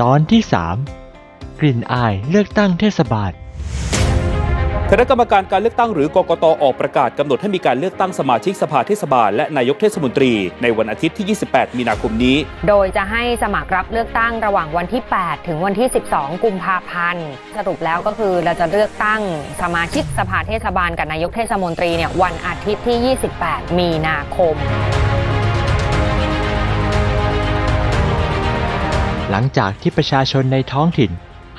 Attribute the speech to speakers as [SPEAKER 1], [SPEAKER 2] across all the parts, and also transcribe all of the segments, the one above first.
[SPEAKER 1] ตอนที่ 3 กลิ่นอายเลือกตั้งเทศบาล
[SPEAKER 2] คณะกรรมการการเลือกตั้งหรือกกตออกประกาศกำหนดให้มีการเลือกตั้งสมาชิกสภาเทศบาลและนายกเทศมนตรีในวันอาทิตย์ที่ 28 มีนาคมนี้
[SPEAKER 3] โดยจะให้สมัครรับเลือกตั้งระหว่างวันที่ 8 ถึงวันที่ 12 กุมภาพันธ์ สรุปแล้วก็คือเราจะเลือกตั้งสมาชิกสภาเทศบาลกับนายกเทศมนตรีเนี่ยวันอาทิตย์ที่ 28 มีนาคม
[SPEAKER 1] หลังจากที่ประชาชนในท้องถิ่น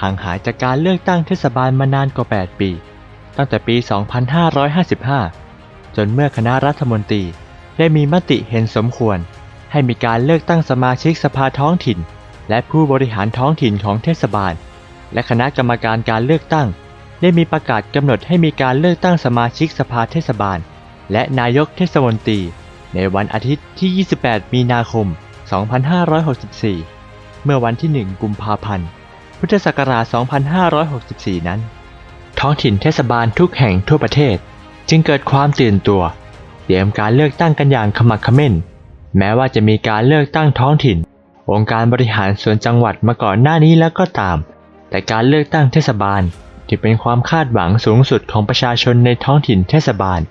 [SPEAKER 1] ห่างหายจากการเลือกตั้งเทศบาลมานานกว่า 8 ปี ตั้งแต่ปี 2555 จนเมื่อคณะรัฐมนตรีได้มีมติเห็นสมควร ให้มีการเลือกตั้งสมาชิกสภาท้องถิ่น และผู้บริหารท้องถิ่นของเทศบาล และคณะกรรมการการเลือกตั้ง ได้มีประกาศกำหนดให้มีการเลือกตั้งสมาชิกสภาเทศบาล และนายกเทศมนตรี ในวันอาทิตย์ที่ 28 มีนาคม 2564 เมื่อวันที่ 1 กุมภาพันธ์ พุทธศักราช 2564 นั้น ท้องถิ่นเทศบาลทุกแห่งทั่วประเทศ จึงเกิดความตื่นตัว เตรียมการเลือกตั้งกันอย่างขมักขม้น แม้ว่าจะมีการเลือกตั้งท้องถิ่น องค์การบริหารส่วนจังหวัดมาก่อนหน้านี้แล้วก็ตาม แต่การเลือกตั้งเทศบาลที่เป็นความคาดหวังสูงสุดของประชาชนในท้องถิ่นเทศบาล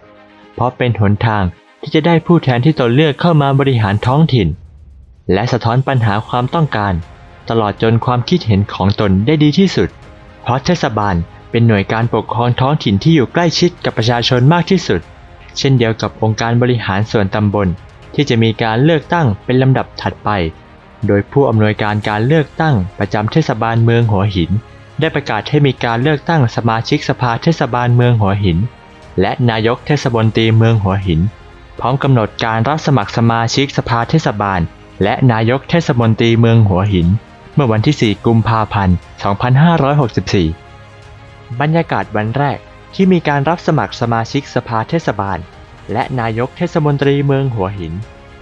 [SPEAKER 1] เพราะเป็นหนทางที่จะได้ผู้แทนที่ตนเลือกเข้ามาบริหารท้องถิ่น และสะท้อนปัญหาความต้องการ ตลอดจนความคิดเห็นของตนได้ดีที่สุด เพราะเทศบาลเป็นหน่วยการปกครองท้องถิ่นที่อยู่ใกล้ชิดกับประชาชนมากที่สุด เช่นเดียวกับองค์การบริหารส่วนตำบล ที่จะมีการเลือกตั้งเป็นลำดับถัดไป โดยผู้อำนวยการการเลือกตั้งประจำเทศบาลเมืองหัวหิน ได้ประกาศให้มีการเลือกตั้งสมาชิกสภาเทศบาลเมืองหัวหิน และนายกเทศมนตรีเมืองหัวหิน พร้อมกำหนดการรับสมัครสมาชิกสภาเทศบาล และนายกเทศมนตรีเมืองหัวหิน เมื่อวันที่ 4 กุมภาพันธ์ 2564 บรรยากาศวันแรกที่มีการรับสมัครสมาชิกสภาเทศบาล และนายกเทศมนตรีเมืองหัวหิน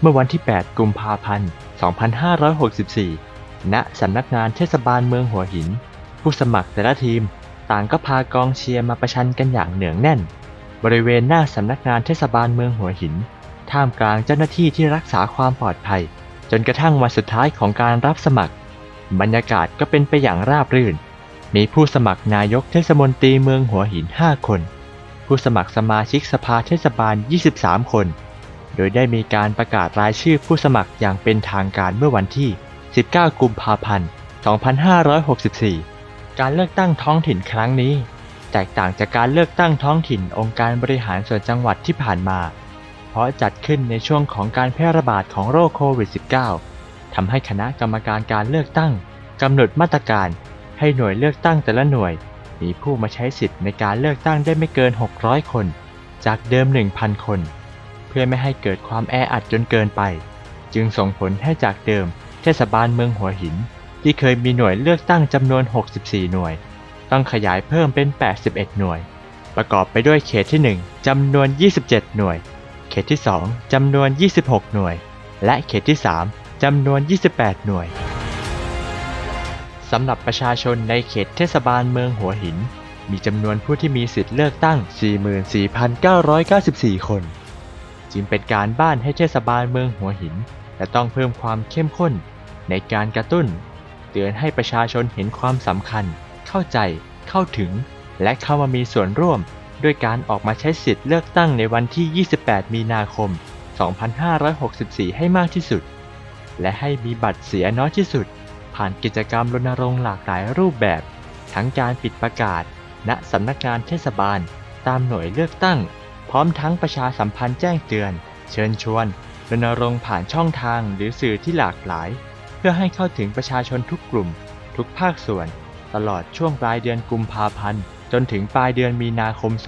[SPEAKER 1] เมื่อวันที่ 8 กุมภาพันธ์ 2564 ณ สำนักงานเทศบาลเมืองหัวหิน ผู้สมัครแต่ละทีมต่างก็พากองเชียร์มาประชันกันอย่างเหนืองแน่น บริเวณหน้าสำนักงานเทศบาลเมืองหัวหิน ท่ามกลางเจ้าหน้าที่ที่รักษาความปลอดภัย จนกระทั่งวันสุดท้ายของการรับสมัคร บรรยากาศก็เป็นไปอย่างราบรื่น มีผู้สมัครนายกเทศมนตรีเมืองหัวหิน 5 คน ผู้สมัครสมาชิกสภาเทศบาล 23 คน โดยได้มีการประกาศรายชื่อผู้สมัครอย่างเป็นทางการเมื่อวันที่ 19 กุมภาพันธ์ 2564 การเลือกตั้งท้องถิ่นครั้งนี้ แตกต่างจากการเลือกตั้งท้องถิ่นองค์การบริหารส่วนจังหวัดที่ผ่านมา เพราะจัดขึ้นในช่วงของการแพร่ระบาดของโรคโควิด -19 ทำให้คณะกรรมการการเลือกตั้งกำหนดมาตรการ ให้หน่วยเลือกตั้งแต่ละหน่วย มีผู้มาใช้สิทธิ์ในการเลือกตั้งได้ไม่เกิน 600 คน จากเดิม 1,000 คน เพื่อไม่ให้เกิดความแออัดจนเกินไป จึงส่งผลให้จากเดิมเทศบาลเมืองหัวหิน ที่เคยมีหน่วยเลือกตั้งจำนวน 64 หน่วย ต้องขยายเพิ่มเป็น 81 หน่วย ประกอบไปด้วยเขตที่ 1จำนวน 27 หน่วย เขตที่ 2จำนวน 26 หน่วย และเขตที่ 3จำนวน 28 หน่วยสำหรับประชาชนในเขตเทศบาลเมืองหัวหิน มีจำนวนผู้ที่มีสิทธิ์เลือกตั้ง 44,994 คน จึงเป็นการบ้านให้เทศบาลเมืองหัวหิน และต้องเพิ่มความเข้มข้น ในการกระตุ้น เตือนให้ประชาชนเห็นความสำคัญ เข้าใจ เข้าถึง และเข้ามามีส่วนร่วม ด้วยการออกมาใช้สิทธิ์เลือกตั้งในวันที่ 28 มีนาคม 2564 ให้มากที่สุด และให้มีบัตรเสียน้อยที่สุด ผ่านกิจกรรมรณรงค์หลากหลายรูปแบบ ทั้งการปิดประกาศ ณสำนักงานเทศบาล ตามหน่วยเลือกตั้ง พร้อมทั้งประชาสัมพันธ์แจ้งเตือน เชิญชวนรณรงค์ผ่านช่องทางหรือสื่อที่หลากหลาย เพื่อให้เข้าถึงประชาชนทุกกลุ่ม ทุกภาคส่วน ตลอดช่วงปลายเดือนกุมภาพันธ์ จนถึงปลายเดือนมีนาคม 2564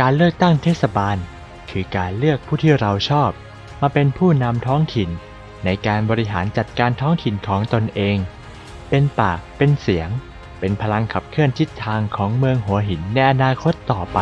[SPEAKER 1] การเลือกตั้งเทศบาล คือการเลือกผู้ที่เราชอบ มาเป็นผู้นำท้องถิ่น ในการบริหารจัดการท้องถิ่นของตนเอง เป็นปากเป็นเสียง เป็นพลังขับเคลื่อนทิศทางของเมืองหัวหินในอนาคตต่อไป